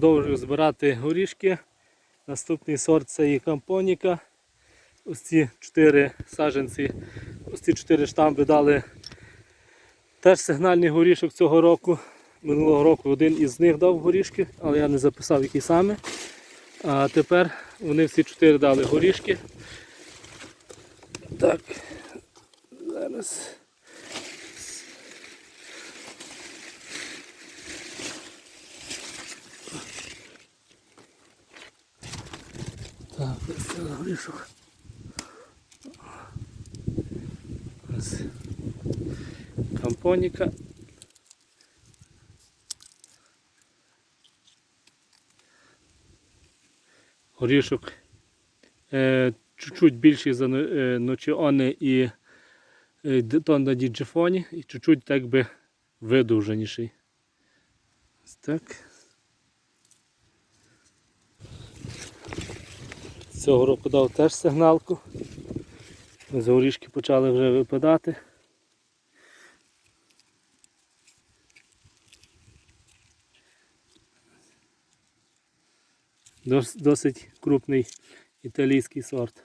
продовжую збирати горішки. Наступний сорт це є кампоніка. Ось ці чотири саджанці, ось ці чотири штамби дали теж сигнальний горішок цього року. Минулого року один із них дав горішки, але я не записав, який саме. А тепер вони всі чотири дали горішки. Так, зараз. Так, це горішок. Ось. Кампоніка. Горішок е, чуть-чуть більший за е, ночіони і е, тон на діджифоні, і чуть-чуть так би видовженіший. Ось так. Цього року дав теж сигналку. З горішки почали вже випадати. Досить крупний італійський сорт.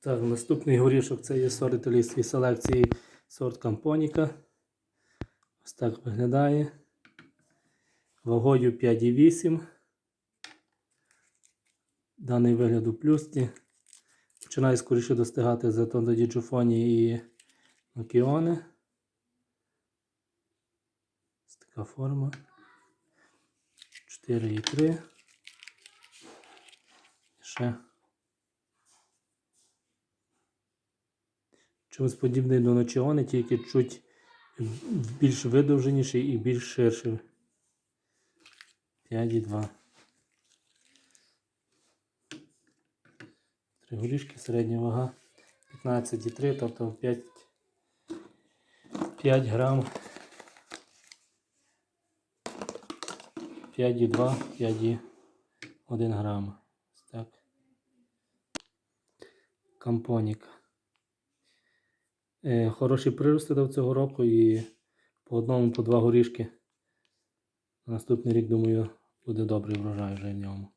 Так, наступний горішок це є сорт італійської селекції сорт Кампоніка. Ось так виглядає. Вагою 5,8. Даний вигляд у плюсті. Починає скоріше достигати за Діджофоні і Нокіони. Ось така форма. 4,3. Ще. Чимось подібний до Ночіони, тільки чуть більш видовженіший і більш ширший. 5,2. Горішки, середня вага 15,3, тобто 5, 5 грам. 5,2, 5,1 грам. Так. Кампонік. Е, хороші прирости дав цього року і по одному, по два горішки. Наступний рік, думаю, буде добрий врожай вже в ньому.